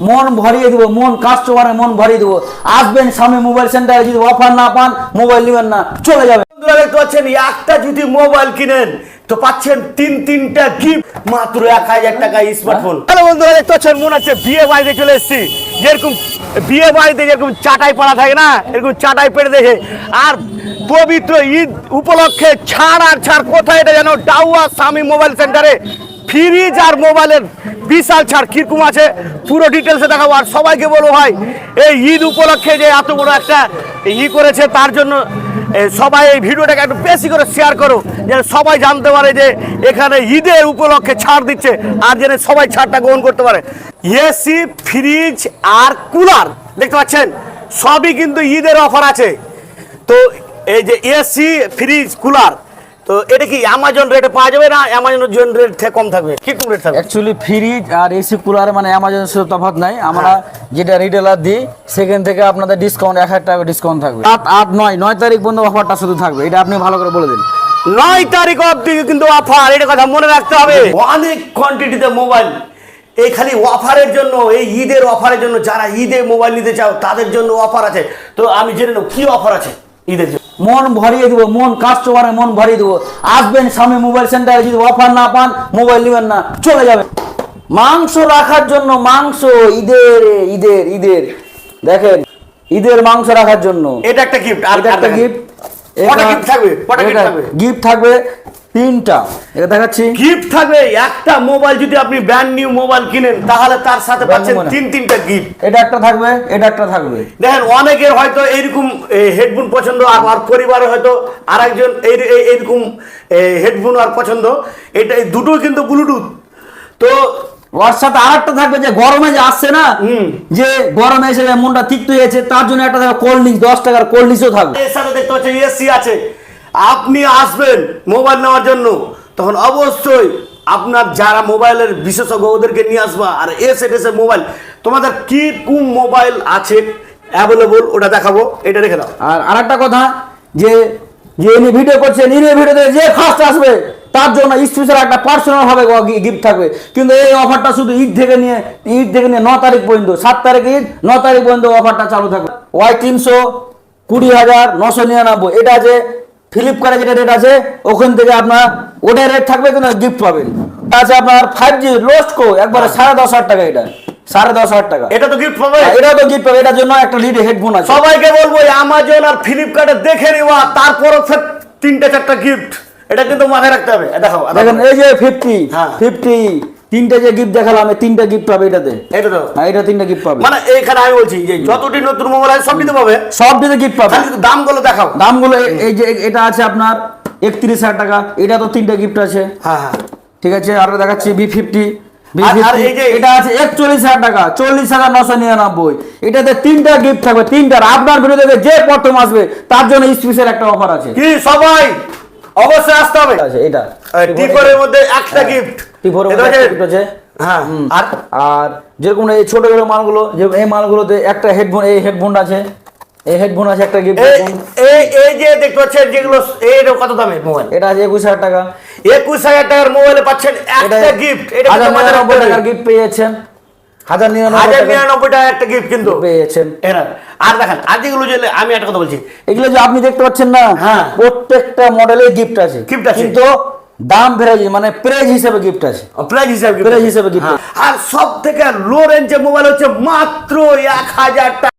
মন ভরিয়ে দেবো, মন কাস্টমারের মন ভরিয়ে দেবো। আসবেন স্বামী মোবাইল সেন্টারে যদি অফার না পান মোবাইল নেবেন না, চলে যাবেন। বন্ধুরা একটা যদি মোবাইল কিনেন, তো পাচ্ছেন তিন, তিনটা গিফট মাত্র এক হাজার টাকা স্মার্টফোন হ্যালো বন্ধুরা, দেখতে পাচ্ছেন, মনে হচ্ছে বিয়ে বাড়িতে চলে এসেছি। যেরকম, বিয়ে বাড়িতে যেরকম চাটাই পড়া থাকে না, এরকম চাটাই পেড়ে দেখে। আর পবিত্র ঈদ উপলক্ষে ছাড় আর ছাড়, কোথায় এটা যেন ডাউয়া স্বামী মোবাইল সেন্টারে ফ্রিজ আর মোবাইলের বিশাল ছাড়, কীরকম আছে? পুরো ডিটেলসে দেখাবো। আর সবাইকে বলব ভাই, এই ঈদ উপলক্ষে যে এত বড় একটা ই করেছে, তার জন্য সবাই এই ভিডিওটাকে একটু বেশি করে শেয়ার করো, যেন সবাই জানতে পারে যে এখানে ঈদের উপলক্ষে ছাড় দিচ্ছে, আর যেন সবাই ছাড়টা গ্রহণ করতে পারে। এসি ফ্রিজ আর কুলার দেখতে পাচ্ছেন? সবই কিন্তু ঈদের অফার আছে। তো এই যে এসি ফ্রিজ কুলার তো এটা কি অ্যামাজন রেটে পাওয়া যাবে না অ্যামাজন রেট থেকে কম থাকবে? কীরকম রেট থাকবে? অ্যাকচুয়ালি ফ্রিজ আর এসি কুলার মানে অ্যামাজনের সাথে তফাৎ নাই। আমরা যেটা রিটেলার দিই সেখান থেকে আপনাদের ডিসকাউন্ট এক হাজার টাকা ডিসকাউন্ট থাকবে। আট আট নয় নয় তারিখ পর্যন্ত অফারটা শুধু থাকবে। এটা আপনি ভালো করে বলে দিন। নয় তারিখ অবধি কিন্তু অফার এটা কথা মনে রাখতে হবে। অনেক কোয়ান্টিটিতে মোবাইল এই খালি অফারের জন্য এই ঈদের অফারের জন্য যারা ঈদে মোবাইল নিতে চাও তাদের জন্য অফার আছে। তো আমি জেনে নেব কি অফার আছে ঈদের জন্য? মন ভরিয়ে দেবো মন কাস্টমারের মন ভরিয়ে দেবো। আসবেন স্বামী মোবাইল সেন্টারে যদি অফার না পান মোবাইল নেবেন না চলে যাবে মাংস রাখার জন্য মাংস ঈদের ঈদের ঈদের। দেখেন ঈদের মাংস রাখার জন্য। এটা একটা গিফট আর একটা গিফট থাকবে? গিফট থাকবে। তিনটা। এটা দেখাচ্ছি। গিফট থাকবে একটা মোবাইল যদি আপনি ব্র্যান্ড নিউ মোবাইল কিনেন তাহলে তার সাথে পাচ্ছেন? তিন তিনটা গিফট এটা একটা থাকবে এটা একটা থাকবে। দেখেন অনেকের হয়তো এইরকম হেডফোন পছন্দ আর আর পরিবারে হয়তো আর একজন এইরকম হেডফোন আর পছন্দ। এটা দুটো কিন্তু ব্লুটুথ তো ওর সাথে আরেকটা থাকবে যে গরমে যে আসছে না হুম। যে গরমে এসে মনটা তিক্ত হয়েছে তার জন্য একটা থাকবে কোল্ড ড্রিঙ্কস দশ টাকার কোল্ড ড্রিঙ্কসও থাকবে। এর সাথে দেখতে পাচ্ছেন এসি আছে। আপনি আসবেন মোবাইল নেওয়ার জন্য, তখন অবশ্যই আপনার যারা মোবাইলের বিশেষজ্ঞ ওদেরকে নিয়ে আসবা। আর এসে এসে মোবাইল, তোমাদের কি কোন মোবাইল আছে অ্যাভেলেবল ওটা দেখাবো, এটা রেখে দাও। আর আরেকটা কথা, যে যে ইনি ভিডিও করছেন, ইনি ভিডিওতে যে ফার্স্ট আসবে, তার জন্য স্পেশাল একটা পার্সোনাল ভাবে গিফট থাকবে। কিন্তু এই অফারটা শুধু ঈদ থেকে নিয়ে, ঈদ থেকে নিয়ে ন তারিখ পর্যন্ত, সাত তারিখ ঈদ, ন তারিখ পর্যন্ত অফারটা চালু থাকবে। ওয়াই তিনশো কুড়ি হাজার নশো নিরানব্বই, এটা আছে ফ্লিপকার্টে যেটা রেট আছে ওখান থেকে আপনার ওটাই রেট থাকবে কিন্তু গিফট পাবেন। এটা আছে আপনার ফাইভ জি লোস্ট কো একবারে সাড়ে দশ হাজার টাকা এটা। সাড়ে দশ হাজার টাকা। এটা তো গিফট পাবে এটাও তো গিফট পাবে এটার জন্য একটা লিড হেডফোন আছে। সবাইকে বলব অ্যামাজন আর ফ্লিপকার্টে দেখে নেওয়া তারপরও তিনটা চারটা গিফট এটা কিন্তু মাথায় রাখতে হবে। দেখো দেখেন এই যে ফিফটি হ্যাঁ। ফিফটি তিনটে যে গিফট দেখালাম তিনটা গিফট পাবে এটাতে। এটা তো। হ্যাঁ এটা তিনটা গিফট পাবে। মানে এইখানে আমি বলছি যে যতটি নতুন মোবাইল আছে সব দিতে পাবে। সব দিতে গিফট পাবে। দামগুলো দেখাও। দামগুলো এই যে এটা আছে আপনার একত্রিশ হাজার টাকা। এটা তো তিনটা গিফট আছে। হ্যাঁ হ্যাঁ। ঠিক আছে আর দেখাচ্ছি বি ফিফটি আর- আর এই যে- এটা আছে একচল্লিশ হাজার টাকা চল্লিশ হাজার নশো নিরানব্বই। এটাতে তিনটা গিফট থাকবে তিনটার আপনার যে প্রথম আসবে তার জন্য স্পেশাল একটা অফার আছে। কি সবাই? অবশ্যই আসতে হবে। এটা। মধ্যে একটা গিফট হ্যাঁ। আর আর যেরকম এই ছোট ছোট মালগুলো যে এই মালগুলোতে একটা হেডফোন এই হেডফোন আছে। এই হেডফোন আছে একটা গিফট এই এই এই যে দেখতে পাচ্ছেন যেগুলো এইটা কত দামের মোবাইল? এটা আছে একুশ হাজার টাকা। একুশ হাজার টাকার মোবাইলে পাচ্ছেন একটা গিফট এটা হাজার কিন্তু মাথায় রাখতে নিরানব্বই হবে। টাকার গিফট পেয়ে যাচ্ছেন হাজার নিরানব্বই টাকা একটা গিফট কিন্তু। পেয়ে এরা আর দেখেন আর যেগুলো যে আমি একটা কথা বলছি। এগুলো যে আপনি দেখতে পাচ্ছেন না হ্যাঁ। প্রত্যেকটা মডেলের গিফট আছে। Gift আছে। কিন্তু দাম ভেরাইজ মানে প্রাইজ হিসেবে গিফট আছে প্রাইস হিসেবে প্রাইজ হিসেবে গিফট হ্যাঁ। আর সব থেকে লো রেঞ্জের মোবাইল হচ্ছে মাত্র এক হাজার টাকা।